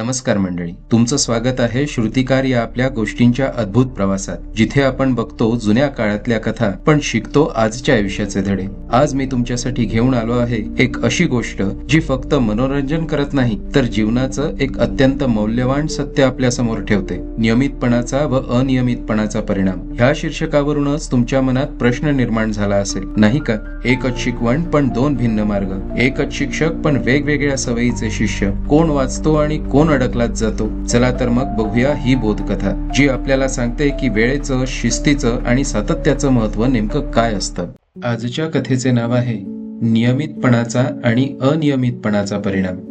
नमस्कार मंडळी. तुमचं स्वागत आहे श्रुतिकार या आपल्या गोष्टींच्या अद्भुत प्रवासात जिथे आपण बघतो जुन्या काळातल्या कथा पण शिकतो आजच्या आयुष्याचे धडे. आज मी तुमच्यासाठी घेऊन आलो आहे एक अशी गोष्ट जी फक्त मनोरंजन करत नाही तर जीवनाचं एक अत्यंत मौल्यवान सत्य आपल्यासमोर ठेवते. नियमितपणाचा व अनियमितपणाचा परिणाम. ह्या शीर्षकावरूनच तुमच्या मनात प्रश्न निर्माण झाला असेल नाही का? एकच शिकवण पण दोन भिन्न मार्ग. एकच शिक्षक पण वेगवेगळ्या सवयीचे शिष्य. कोण वाचतो आणि कोण अडकलाच जातो. चला तर मग बघूया ही बोधकथा जी आपल्याला सांगते की वेळेचं शिस्तीचं आणि सातत्याचं महत्त्व नेमकं काय असतं. आजच्या कथेचे नाव आहे नियमितपणाचा आणि अनियमितपणाचा परिणाम.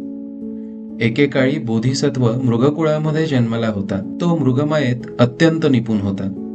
एकेकाळी बोधिसत्व मृगकुळामध्ये जन्मला होता. तो मृगमायेत अत्यंत निपुण होता.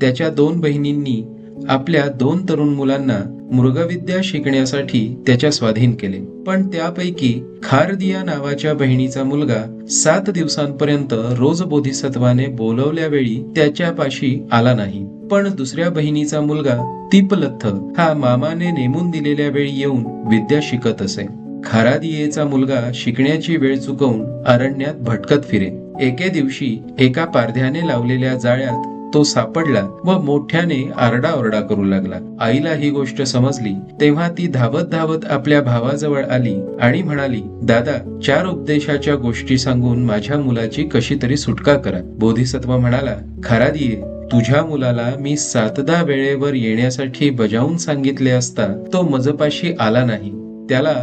त्याच्या दोन बहिणींनी आपल्या दोन तरुण मुलांना मृगविद्या शिकण्यासाठी त्याच्या स्वाधीन केले. पण त्यापैकी खारदिया नावाच्या बहिणीचा मुलगा सात दिवसांपर्यंत रोज बोधिसत्वाने बोलवल्यावेळी त्याच्यापाशी आला नाही. पण दुसऱ्या बहिणीचा मुलगा तिपलथ हा मामाने नेमून दिलेल्या वेळी येऊन विद्या शिकत असे. खारादियेचा मुलगा शिकण्याची वेळ चुकवून अरण्यात भटकत फिरे. एके दिवशी एका पारध्याने लावलेल्या जाळ्यात तो सापडला व मोठ्याने आरडाओरडा करू लागला. आईला ही गोष्ट समजली तेव्हा ती धावत धावत आपल्या भावाजवळ आली आणि म्हणाली दादा चार उपदेशाच्या गोष्टी सांगून माझ्या मुलाची कशी तरी सुटका करा. बोधिसत्व म्हणाला खरा दिये तुझ्या मुलाला मी सातदा वेळेवर येण्यासाठी बजावून सांगितले असता तो मजपाशी आला नाही. त्याला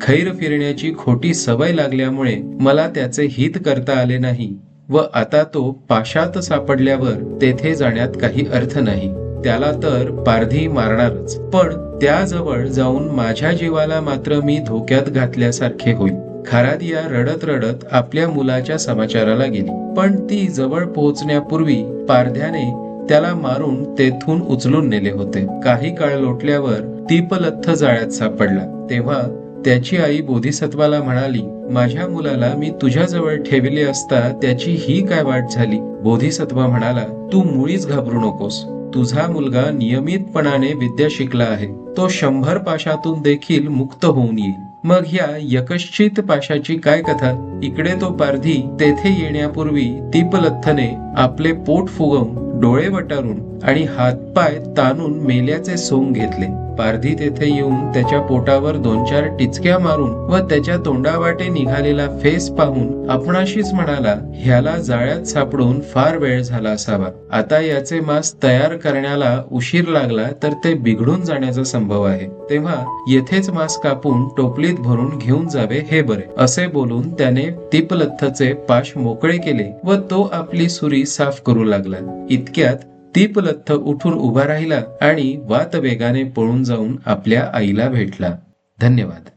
खैर फिरण्याची खोटी सवय लागल्यामुळे मला त्याचे हित करता आले नाही. व आता तो पाशात सापडल्यावर तेथे जाण्यात काही अर्थ नाही. त्याला तर पारधी मारणारच. पण त्याजवळ जाऊन माझ्या जीवाला मात्र मी धोक्यात घातल्यासारखे होईल. खारादिया रडत रडत आपल्या मुलाच्या समाचाराला गेली. पण ती जवळ पोहोचण्यापूर्वी पारध्याने त्याला मारून तेथून उचलून नेले होते. काही काळ लोटल्यावर तीपलत्थ जाळ्यात सापडला. तेव्हा त्याची आई बोधिसत्वाला म्हणाली माझ्या मुलाला मी तुझ्याजवळ ठेविले असता त्याची ही काय वाट झाली? बोधिसत्व म्हणाला तू मुळीच घाबरू नकोस. तुझा मुलगा नियमितपणाने विद्या शिकला आहे. तो शंभर पाशातून देखील मुक्त होऊन येईल. मग ह्या यकश्चित पाशाची काय कथा? इकडे तो पारधी तेथे येण्यापूर्वी दीपलथने आपले पोट फुगवून डोळे वटारून आणि हातपाय ताणून मेल्याचे सोंग घेतले. पारधी तेथे येऊन त्याच्या पोटावर दोन चार टिचक्या मारून व त्याच्या तोंडावाटे निघालेला फेस पाहून आपणाशीच म्हणाला ह्याला जाळ्यात सापडून फार वेळ झाला असावा. आता याचे मांस तयार करण्याला उशीर लागला तर ते बिघडून जाण्याचा संभव आहे. तेव्हा येथेच मांस कापून टोपलीत भरून घेऊन जावे हे बरे. असे बोलून त्याने तिपलत्थचे पाश मोकळे केले व तो आपली सुरी साफ करू लागला. इतक्यात तीपलत्थ उठून उभा राहिला आणि वात वेगाने पळून जाऊन आपल्या आईला भेटला. धन्यवाद.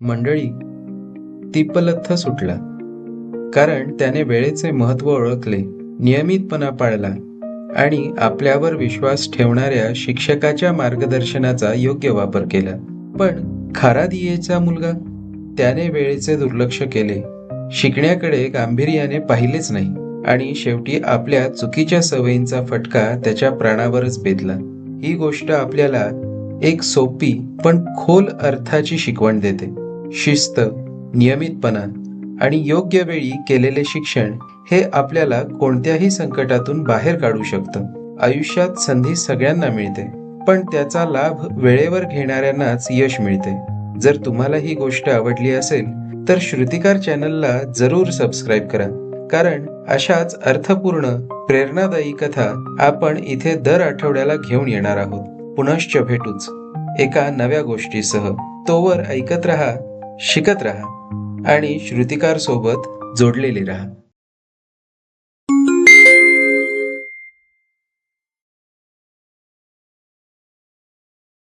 मंडळी तीपलत्थ सुटला. कारण त्याने वेळेचे महत्त्व ओळखले नियमितपणा पाळला आणि आपल्यावर विश्वास ठेवणाऱ्या शिक्षकाच्या मार्गदर्शनाचा योग्य वापर केला. पण खारादियेचा मुलगा? त्याने वेळेचे दुर्लक्ष केले. शिकण्याकडे गांभीर्याने पाहिलेच नाही. आणि शेवटी आपल्या चुकीच्या सवयींचा फटका त्याच्या प्राणावरच बेतला ही गोष्ट आपल्याला एक सोपी पण खोल अर्थाची शिकवण देते. शिस्त नियमितपणा आणि योग्य वेळी केलेले शिक्षण हे आपल्याला कोणत्याही संकटातून बाहेर काढू शकतं. आयुष्यात संधी सगळ्यांना मिळते पण त्याचा लाभ वेळेवर घेणाऱ्यांनाच यश मिळते. जर तुम्हाला ही गोष्ट आवडली असेल तर श्रुतिकार चॅनलला जरूर सबस्क्राईब करा. कारण अशाच अर्थपूर्ण प्रेरणादायी कथा आपण इथे दर आठवड्याला घेऊन येणार आहोत. पुनश्च भेटूच. एका नव्या गोष्टीसह. तोवर ऐकत रहा शिकत रहा आणि श्रुतिकार सोबत जोडलेले रहा.